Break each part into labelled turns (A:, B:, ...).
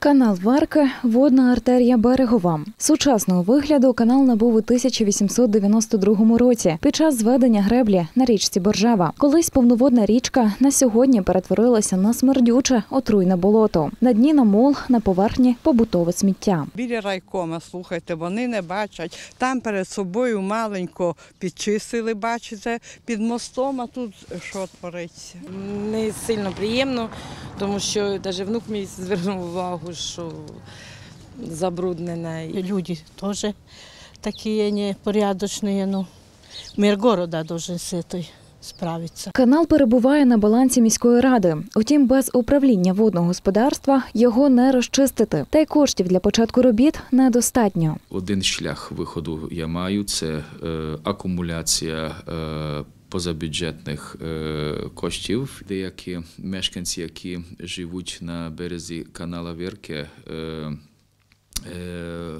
A: Канал Варки водна артерія берегова. Сучасного вигляду канал набув у 1892 році під час зведення греблі на річці Боржава. Колись повноводна річка на сьогодні перетворилася на смердюче отруйне болото. На дні намол, на поверхні побутове сміття.
B: Біля райкома, слухайте, вони не бачать. Там перед собою маленько підчистили, бачите, під мостом, а тут що твориться.
C: не сильно приємно, тому що навіть внук мій звернув увагу, що забруднена.
D: Люди тоже такие непорядочные. Ну, мир города должен с этой справиться.
A: Канал перебуває на балансі міської ради. Утім, без управління водного господарства його не розчистити. Та й коштів для початку робіт недостатньо.
E: Один шлях виходу я маю це е, акумуляція. Позабюджетних е, коштів. Деякі мешканці, які живуть на березі канала Вірки, е, е,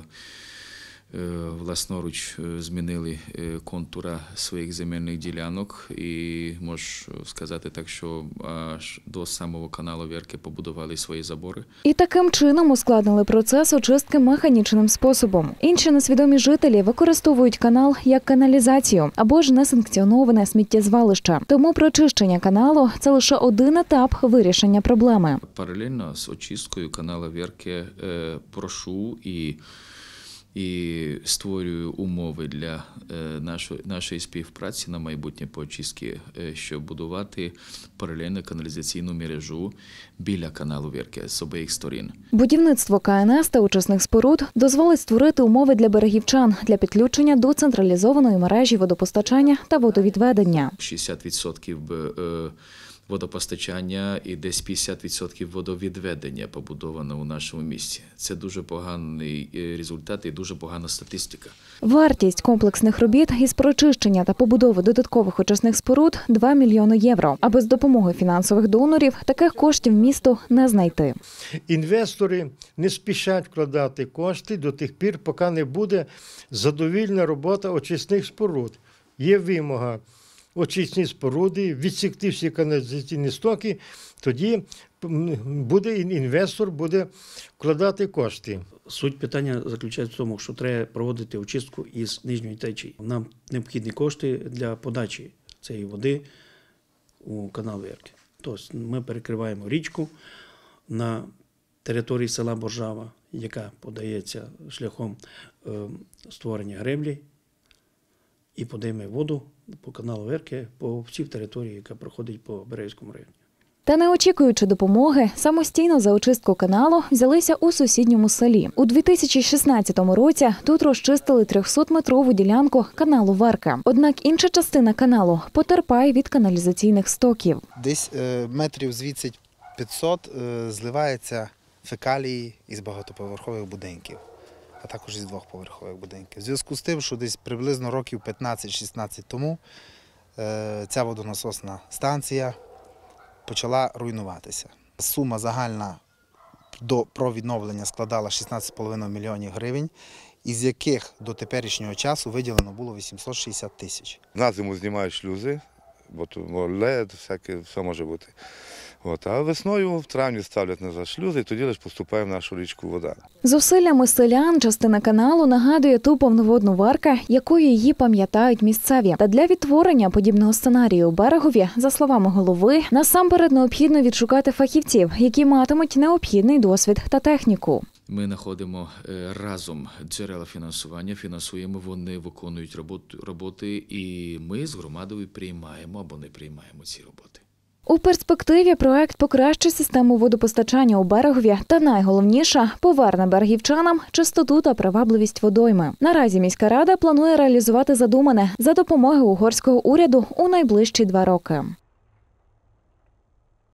E: власноруч е, змінили е, контура своїх земельних ділянок, і можу сказати так, що аж до самого каналу Вірки побудували свої забори.
A: І таким чином ускладнили процес очистки механічним способом. Інші несвідомі жителі використовують канал як каналізацію або ж несанкціоноване сміттєзвалище. Тому прочищення каналу це лише один етап вирішення проблеми.
E: Паралельно з очисткою канала Вірки е, прошу і, і створюю умови для е, нашої, нашої співпраці на майбутнє по очистці, е, щоб будувати паралельно каналізаційну мережу біля каналу Вірки з обох сторін.
A: Будівництво КНС та очисних споруд дозволить створити умови для берегівчан для підключення до централізованої мережі водопостачання та водовідведення.
E: 60% б, е, водопостачання і десь 50% водовідведення побудовано у нашому місті. Це дуже поганий е, результат і дуже погана статистика.
A: Вартість комплексних робіт із прочищення та побудови додаткових очисних споруд 2 мільйони євро. А без допомоги фінансових донорів таких коштів місту не знайти.
F: Інвестори не спішать вкладати кошти до тих пір, поки не буде задовільна робота очисних споруд. Є вимога очисні споруди, відсікти всі каналізаційні стоки, тоді буде інвестор буде вкладати кошти.
G: Суть питання заключається в тому, що треба проводити очистку із нижньої течії. Нам необхідні кошти для подачі цієї води у канал Вірки. Тобто ми перекриваємо річку на території села Боржава, яка подається шляхом е, створення греблі, і подаємо воду по каналу Вірки по всій території, яка проходить по Березькому районі.
A: Та не очікуючи допомоги, самостійно за очистку каналу взялися у сусідньому селі. У 2016 році тут розчистили 300-метрову ділянку каналу Верка. Однак інша частина каналу потерпає від каналізаційних стоків.
H: Десь е, метрів звідси 500 е, зливається фекалії із багатоповерхових будинків, а також із двохповерхових будинків. В зв'язку з тим, що десь приблизно років 15-16 тому е, ця водонасосна станція почала руйнуватися. Сума загальна до про відновлення складала 16,5 мільйонів гривень, із яких до теперішнього часу виділено було 860 тисяч.
I: На зиму знімають шлюзи, бо тут лед, всяке, все може бути. От, а весною в травні ставлять назад шлюзи, і тоді лише поступає в нашу річку вода.
A: Зусиллями селян частина каналу нагадує ту повноводну варка, якою її пам'ятають місцеві. Та для відтворення подібного сценарію у берегові, за словами голови, насамперед необхідно відшукати фахівців, які матимуть необхідний досвід та техніку.
E: Ми знаходимо е, разом джерела фінансування, фінансуємо, вони виконують роботу, роботи, і ми з громадою приймаємо або не приймаємо ці роботи.
A: У перспективі проект покращить систему водопостачання у берегові та найголовніше поверне берегівчанам чистоту та привабливість водойми. Наразі міська рада планує реалізувати задумане за допомогою угорського уряду у найближчі два роки.